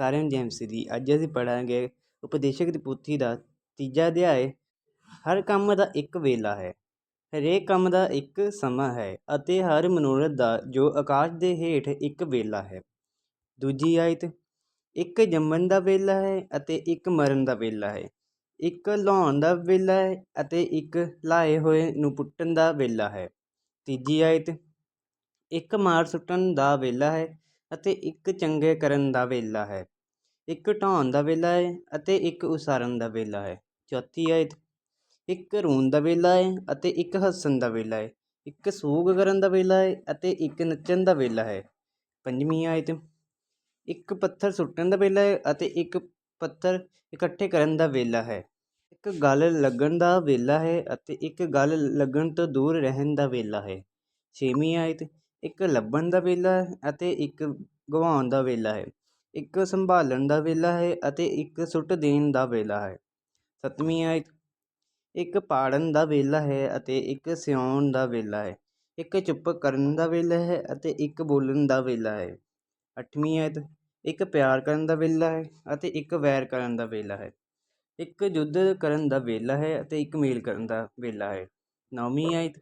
ਸਾਰਿਆਂ ਨੂੰ ਜੈ ਦੀ। ਅੱਜ ਅਸੀਂ ਪੜਾਂਗੇ ਉਪਦੇਸ਼ਕ ਦੀ ਪੋਥੀ ਦਾ ਤੀਜਾ ਅਧਿਆਇ। ਹਰ ਕੰਮ ਦਾ ਇੱਕ ਵੇਲਾ ਹੈ। ਹਰੇਕ ਕੰਮ ਦਾ ਇੱਕ ਸਮਾਂ ਹੈ ਅਤੇ ਹਰ ਮਨੋਰਥ ਦਾ ਜੋ ਆਕਾਸ਼ ਦੇ ਹੇਠ ਇੱਕ ਵੇਲਾ ਹੈ। ਦੂਜੀ ਆਇਤ, ਇੱਕ ਜੰਮਣ ਦਾ ਵੇਲਾ ਹੈ ਅਤੇ ਇੱਕ ਮਰਨ ਦਾ ਵੇਲਾ ਹੈ। ਇੱਕ ਲਾਉਣ ਦਾ ਵੇਲਾ ਹੈ ਅਤੇ ਇੱਕ ਲਾਏ ਹੋਏ ਨੂੰ ਪੁੱਟਣ ਦਾ ਵੇਲਾ ਹੈ। ਤੀਜੀ ਆਇਤ, ਇੱਕ ਮਾਰ ਸੁੱਟਣ ਦਾ ਵੇਲਾ ਹੈ ਅਤੇ ਇੱਕ ਚੰਗੇ ਕਰਨ ਦਾ ਵੇਲਾ ਹੈ ਇੱਕ ਢਾਉਣ ਦਾ ਵੇਲਾ ਹੈ ਅਤੇ ਇੱਕ ਉਸਾਰਨ ਦਾ ਵੇਲਾ ਹੈ ਚੌਥੀ ਆਇਤ ਇੱਕ ਰੋਣ ਦਾ ਵੇਲਾ ਹੈ ਅਤੇ ਇੱਕ ਹੱਸਣ ਦਾ ਵੇਲਾ ਹੈ ਇੱਕ ਸੋਗ ਕਰਨ ਦਾ ਵੇਲਾ ਹੈ ਅਤੇ ਇੱਕ ਨੱਚਣ ਦਾ ਵੇਲਾ ਹੈ ਪੰਜਵੀਂ ਆਇਤ ਇੱਕ ਪੱਥਰ ਸੁੱਟਣ ਦਾ ਵੇਲਾ ਹੈ ਅਤੇ ਇੱਕ ਪੱਥਰ ਇਕੱਠੇ ਕਰਨ ਦਾ ਵੇਲਾ ਹੈ ਇੱਕ ਗੱਲ ਲੱਗਣ ਦਾ ਵੇਲਾ ਹੈ ਅਤੇ ਇੱਕ ਗੱਲ ਲੱਗਣ ਤੋਂ ਦੂਰ ਰਹਿਣ ਦਾ ਵੇਲਾ ਹੈ ਛੇਵੀਂ ਆਇਤ ਇੱਕ ਲੱਭਣ ਦਾ ਵੇਲਾ ਹੈ ਅਤੇ ਇੱਕ ਗਵਾਉਣ ਦਾ ਵੇਲਾ ਹੈ ਇੱਕ ਸੰਭਾਲਣ ਦਾ ਵੇਲਾ ਹੈ ਅਤੇ ਇੱਕ ਸੁੱਟ ਦੇਣ ਦਾ ਵੇਲਾ ਹੈ ਸੱਤਵੀਂ ਆਇਤ ਇੱਕ ਪਾੜਨ ਦਾ ਵੇਲਾ ਹੈ ਅਤੇ ਇੱਕ ਸਿਉਣ ਦਾ ਵੇਲਾ ਹੈ ਇੱਕ ਚੁੱਪ ਕਰਨ ਦਾ ਵੇਲਾ ਹੈ ਅਤੇ ਇੱਕ ਬੋਲਣ ਦਾ ਵੇਲਾ ਹੈ ਅੱਠਵੀਂ ਆਇਤ ਇੱਕ ਪਿਆਰ ਕਰਨ ਦਾ ਵੇਲਾ ਹੈ ਅਤੇ ਇੱਕ ਵੈਰ ਕਰਨ ਦਾ ਵੇਲਾ ਹੈ ਇੱਕ ਯੁੱਧ ਕਰਨ ਦਾ ਵੇਲਾ ਹੈ ਅਤੇ ਇੱਕ ਮੇਲ ਕਰਨ ਦਾ ਵੇਲਾ ਹੈ ਨੌਵੀਂ ਆਇਤ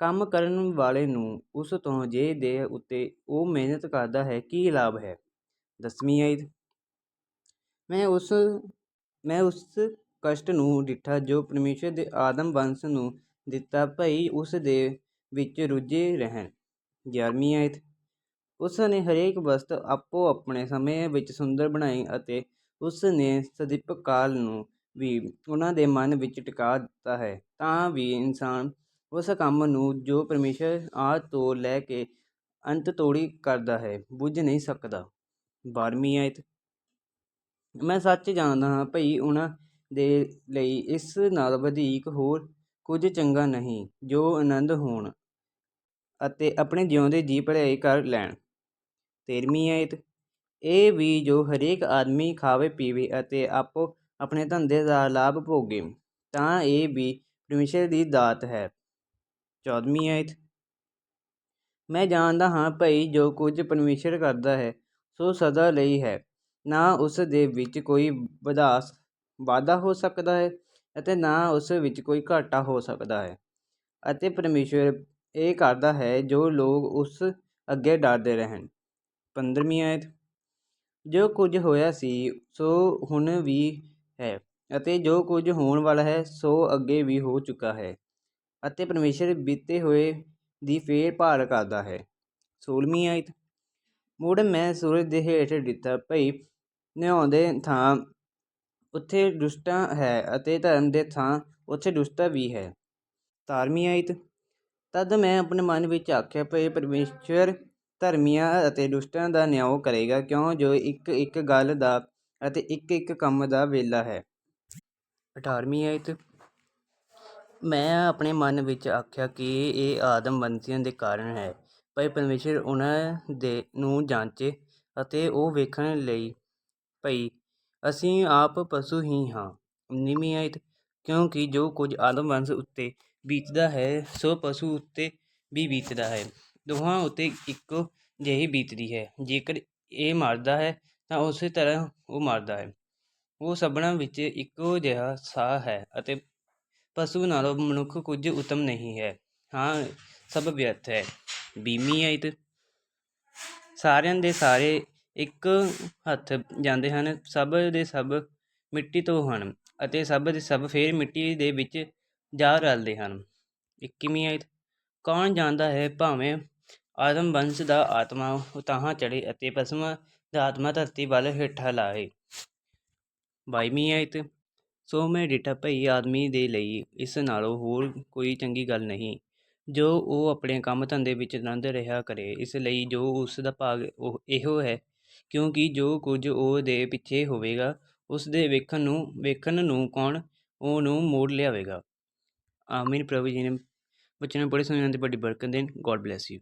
ਕੰਮ ਕਰਨ ਵਾਲੇ ਨੂੰ ਉਸ ਤੋਂ ਜੇ ਦੇ ਉੱਤੇ ਉਹ ਮਿਹਨਤ ਕਰਦਾ ਹੈ, ਕੀ ਲਾਭ ਹੈ? ਦਸਵੀਂ ਆਇਤ ਮੈਂ ਉਸ ਮੈਂ ਉਸ ਕਸ਼ਟ ਨੂੰ ਡਿੱਠਾ ਜੋ ਪਰਮੇਸ਼ਰ ਦੇ ਆਦਮ ਵੰਸ਼ ਨੂੰ ਦਿੱਤਾ ਭਈ ਉਸ ਦੇ ਵਿੱਚ ਰੁੱਝੇ ਰਹਿਣ। ਗਿਆਰਵੀਂ ਆਇਤ ਉਸ ਨੇ ਹਰੇਕ ਵਸਤ ਆਪੋ ਆਪਣੇ ਸਮੇਂ ਵਿੱਚ ਸੁੰਦਰ ਬਣਾਈ ਅਤੇ ਉਸ ਨੇ ਸਦੀਪ ਕਾਲ ਨੂੰ ਵੀ ਉਹਨਾਂ ਦੇ ਮਨ ਵਿੱਚ ਟਿਕਾ ਦਿੱਤਾ ਹੈ, ਤਾਂ ਵੀ ਇਨਸਾਨ ਉਸ ਕੰਮ ਨੂੰ ਜੋ ਪਰਮੇਸ਼ਰ ਆਦਿ ਤੋਂ ਲੈ ਕੇ ਅੰਤ ਤੋੜੀ ਕਰਦਾ ਹੈ, ਬੁੱਝ ਨਹੀਂ ਸਕਦਾ। ਬਾਰਵੀਂ ਆਇਤ। ਮੈਂ ਸੱਚ ਜਾਣਦਾ ਹਾਂ ਭਈ ਉਹਨਾਂ ਦੇ ਲਈ ਇਸ ਨਾਲ ਵਧੇਕ ਹੋਰ ਕੁਝ ਚੰਗਾ ਨਹੀਂ, ਜੋ ਆਨੰਦ ਹੋਣ ਅਤੇ ਆਪਣੇ ਜਿਉਂਦੇ ਜੀ ਭਲਾਈ ਕਰ ਲੈਣ। ਤੇਰਵੀਂ ਆਇਤ। ਇਹ ਵੀ ਜੋ ਹਰੇਕ ਆਦਮੀ ਖਾਵੇ, ਪੀਵੇ ਅਤੇ ਆਪੋ ਆਪਣੇ ਧੰਦੇ ਦਾ ਲਾਭ ਭੋਗੇ, ਤਾਂ ਇਹ ਵੀ ਪਰਮੇਸ਼ਰ ਦੀ ਦਾਤ ਹੈ। ਚੌਦਵੀਂ ਆਇਤ ਮੈਂ ਜਾਣਦਾ ਹਾਂ ਭਈ ਜੋ ਕੁਝ ਪਰਮੇਸ਼ਰ ਕਰਦਾ ਹੈ, ਸੋ ਸਦਾ ਲਈ ਹੈ। ਨਾ ਉਸ ਦੇ ਵਿੱਚ ਕੋਈ ਵਧਾਸ ਵਾਧਾ ਹੋ ਸਕਦਾ ਹੈ ਅਤੇ ਨਾ ਉਸ ਵਿੱਚ ਕੋਈ ਘਾਟਾ ਹੋ ਸਕਦਾ ਹੈ। ਅਤੇ ਪਰਮੇਸ਼ਰ ਇਹ ਕਰਦਾ ਹੈ ਜੋ ਲੋਕ ਉਸ ਅੱਗੇ ਡਰਦੇ ਰਹਿਣ। ਪੰਦਰਵੀਂ ਆਇਤ। ਜੋ ਕੁਝ ਹੋਇਆ ਸੀ, ਸੋ ਹੁਣ ਵੀ ਹੈ ਅਤੇ ਜੋ ਕੁਝ ਹੋਣ ਵਾਲਾ ਹੈ, ਸੋ ਅੱਗੇ ਵੀ ਹੋ ਚੁੱਕਾ ਹੈ। ਅਤੇ ਪਰਮੇਸ਼ਰ ਬੀਤੇ ਹੋਏ ਦੀ ਫੇਰ ਭਾਲ ਕਰਦਾ ਹੈ। ਸੋਲਵੀਂ ਆਇਤ। ਮੁੜ ਮੈਂ ਸੂਰਜ ਦੇ ਹੇਠ ਡਿੱਠਾ ਭਈ ਨਿਹਾਉਂਦੇ ਥਾਂ ਉੱਥੇ ਦੁਸ਼ਟਾਂ ਹੈ ਅਤੇ ਧਰਮ ਦੇ ਥਾਂ ਉੱਥੇ ਦੁਸ਼ਟਤਾ ਵੀ ਹੈ। ਸਤਾਰਵੀਂ ਆਇਤ। ਤਦ ਮੈਂ ਆਪਣੇ ਮਨ ਵਿੱਚ ਆਖਿਆ, ਭਈ ਪਰਮੇਸ਼ਰ ਧਰਮੀਆਂ ਅਤੇ ਦੁਸ਼ਟਾਂ ਦਾ ਨਿਆਂ ਕਰੇਗਾ, ਕਿਉਂ? ਜੋ ਇੱਕ ਇੱਕ ਗੱਲ ਦਾ ਅਤੇ ਇੱਕ ਇੱਕ ਕੰਮ ਦਾ ਵੇਲਾ ਹੈ। ਅਠਾਰਵੀਂ ਆਇਤ। ਮੈਂ ਆਪਣੇ ਮਨ ਵਿੱਚ ਆਖਿਆ ਕਿ ਇਹ ਆਦਮ ਵੰਸ਼ੀਆਂ ਦੇ ਕਾਰਨ ਹੈ ਭਈ ਪਰਮੇਸ਼ਰ ਉਹਨਾਂ ਦੇ ਨੂੰ ਜਾਂਚੇ ਅਤੇ ਉਹ ਵੇਖਣ ਲਈ ਭਈ ਅਸੀਂ ਆਪ ਪਸ਼ੂ ਹੀ ਹਾਂ। ਉੱਨੀਵੀਂ ਕਿਉਂਕਿ ਜੋ ਕੁਝ ਆਦਮ ਵੰਸ਼ ਉੱਤੇ ਬੀਤਦਾ ਹੈ, ਸੋ ਪਸ਼ੂ ਉੱਤੇ ਵੀ ਬੀਤਦਾ ਹੈ। ਦੋਹਾਂ ਉੱਤੇ ਇੱਕੋ ਜਿਹੀ ਬੀਤਦੀ ਹੈ। ਜੇਕਰ ਇਹ ਮਰਦਾ ਹੈ, ਤਾਂ ਉਸੇ ਤਰ੍ਹਾਂ ਉਹ ਮਰਦਾ ਹੈ। ਉਹ ਸਭਨਾਂ ਵਿੱਚ ਇੱਕੋ ਜਿਹਾ ਸਾਹ ਹੈ ਅਤੇ ਪਸ਼ੂ ਨਾਲੋਂ ਮਨੁੱਖ ਕੁਝ ਉੱਤਮ ਨਹੀਂ ਹੈ ਹਾਂ ਸਭ ਵਿਅਰਥ ਹੈ ਵੀਹਵੀਂ ਆਇਤ ਸਾਰਿਆਂ ਦੇ ਸਾਰੇ ਇੱਕ ਹੱਥ ਜਾਂਦੇ ਹਨ ਸਭ ਦੇ ਸਭ ਮਿੱਟੀ ਤੋਂ ਹਨ ਅਤੇ ਸਭ ਦੇ ਸਭ ਫੇਰ ਮਿੱਟੀ ਦੇ ਵਿੱਚ ਜਾ ਰਲਦੇ ਹਨ ਇੱਕੀਵੀਂ ਆਇਤ ਕੌਣ ਜਾਣਦਾ ਹੈ ਭਾਵੇਂ ਆਦਮ ਵੰਸ਼ ਦਾ ਆਤਮਾ ਉਤਾਹਾਂ ਚੜੇ ਅਤੇ ਪਸ਼ੂਆਂ ਦਾ ਆਤਮਾ ਧਰਤੀ ਵੱਲ ਹੇਠਾਂ ਲਾਏ ਬਾਈਵੀਂ ਆਇਤ ਸੋ ਮੈਂ ਡਿਠਾ ਭਈ ਆਦਮੀ ਦੇ ਲਈ ਇਸ ਨਾਲੋਂ ਹੋਰ ਕੋਈ ਚੰਗੀ ਗੱਲ ਨਹੀਂ। ਜੋ ਉਹ ਆਪਣੇ ਕੰਮ ਧੰਦੇ ਵਿੱਚ ਆਨੰਦ ਰਿਹਾ ਕਰੇ, ਇਸ ਲਈ ਜੋ ਉਸ ਦਾ ਭਾਗ ਉਹ ਇਹੋ ਹੈ, ਕਿਉਂਕਿ ਜੋ ਕੁਝ ਉਹ ਦੇ ਪਿੱਛੇ ਹੋਵੇਗਾ, ਉਸ ਦੇ ਵੇਖਣ ਨੂੰ ਵੇਖਣ ਨੂੰ ਕੌਣ ਉਹਨੂੰ ਮੋੜ ਲਿਆਵੇਗਾ। ਆਮੀਨ, ਪ੍ਰਭੂ ਜੀ ਨੇ ਬੱਚਿਆਂ ਨੂੰ ਬੜੇ ਸੁਣਨ ਦੀ ਬੜੀ ਬਰਕਤ ਦੇਣ। God bless you